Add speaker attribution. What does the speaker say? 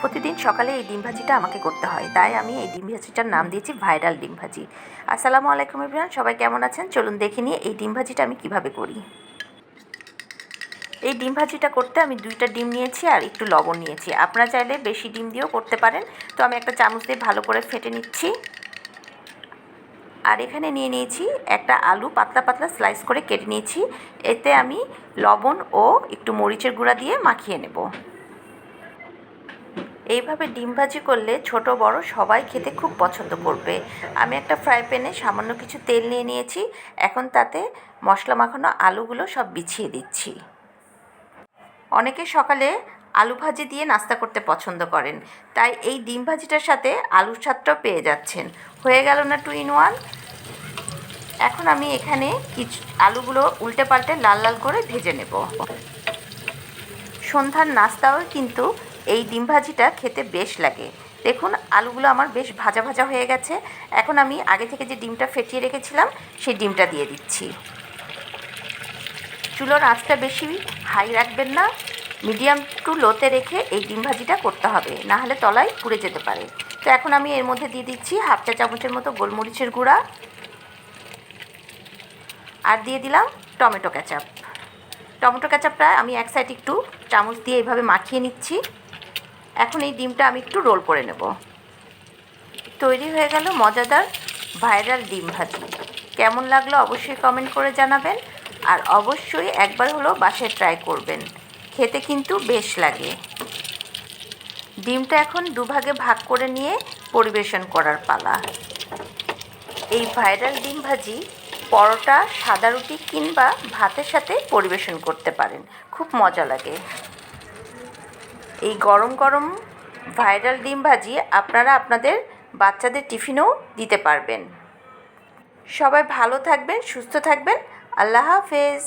Speaker 1: প্রতিদিন সকালে এই ডিম ভাজিটা আমাকে করতে হয়। তাই আমি এই ডিম ভাজিটার নাম দিয়েছি ভাইরাল ডিম ভাজি। আসসালামু আলাইকুম ইব্রান সবাই কেমন আছেন? চলুন দেখে নিয়ে এই ডিম ভাজিটা আমি কীভাবে করি। এই ডিম ভাজিটা করতে আমি দুইটা ডিম নিয়েছি আর একটু লবণ নিয়েছি। আপনারা চাইলে বেশি ডিম দিয়েও করতে পারেন। তো আমি একটা চামচ দিয়ে ভালো করে ফেটে নিচ্ছি। আর এখানে নিয়ে নিয়েছি একটা আলু পাতলা পাতলা স্লাইস করে কেটে নিয়েছি। এতে আমি লবণ ও একটু মরিচের গুঁড়া দিয়ে মাখিয়ে নেব। এইভাবে ডিম ভাজি করলে ছোট বড় সবাই খেতে খুব পছন্দ করবে। আমি একটা ফ্রাই প্যানে সামান্য কিছু তেল নিয়ে নিয়েছি। এখন তাতে মশলা মাখানো আলুগুলো সব বিছিয়ে দিচ্ছি। অনেকে সকালে আলু ভাজি দিয়ে নাস্তা করতে পছন্দ করেন। তাই এই ডিম ভাজিটার সাথে আলুর স্বাদটাও পেয়ে যাচ্ছেন। হয়ে গেল না টু ইন ওয়ান। এখন আমি এখানে কিছু আলুগুলো উল্টে পাল্টে লাল লাল করে ভেজে নেব। সন্ধ্যার নাস্তাও কিন্তু এই ডিম ভাজিটা খেতে বেশ লাগে। দেখুন, আলুগুলো আমার বেশ ভাজা ভাজা হয়ে গেছে। এখন আমি আগে থেকে যে ডিমটা ফেটিয়ে রেখেছিলাম, সেই ডিমটা দিয়ে দিচ্ছি। চুলোর আঁচটা বেশি হাই রাখবেন না, মিডিয়াম টু লোতে রেখে এই ডিম ভাজিটা করতে হবে, না হলে তলায় পুড়ে যেতে পারে। তো এখন আমি এর মধ্যে দিয়ে দিচ্ছি হাফ চা চামচের মতো গোলমরিচের গুঁড়া। আর দিয়ে দিলাম টমেটো ক্যাচাপ টমেটো ক্যাচাপটা আমি এক সাইড একটু চামচ দিয়ে এইভাবে মাখিয়ে নিচ্ছি। এখন এই ডিমটা আমি একটু রোল করে নেব। তৈরি হয়ে গেল মজাদার ভাইরাল ডিম ভাজি। কেমন লাগল অবশ্যই কমেন্ট করে জানাবেন। আর অবশ্যই একবার হলো বাসায় ট্রাই করবেন। খেতে কিন্তু বেশ লাগে। ডিমটা এখন দুভাগে ভাগ করে নিয়ে পরিবেশন করার পালা। এই ভাইরাল ডিম ভাজি পরোটা, সাদা রুটি কিংবা ভাতের সাথে পরিবেশন করতে পারেন। খুব মজা লাগে। এই গরম গরম ভাইরাল ডিম ভাজি আপনারা আপনাদের বাচ্চাদের টিফিনেও দিতে পারবেন। সবাই ভালো থাকবেন, সুস্থ থাকবেন। আল্লাহ হাফেজ।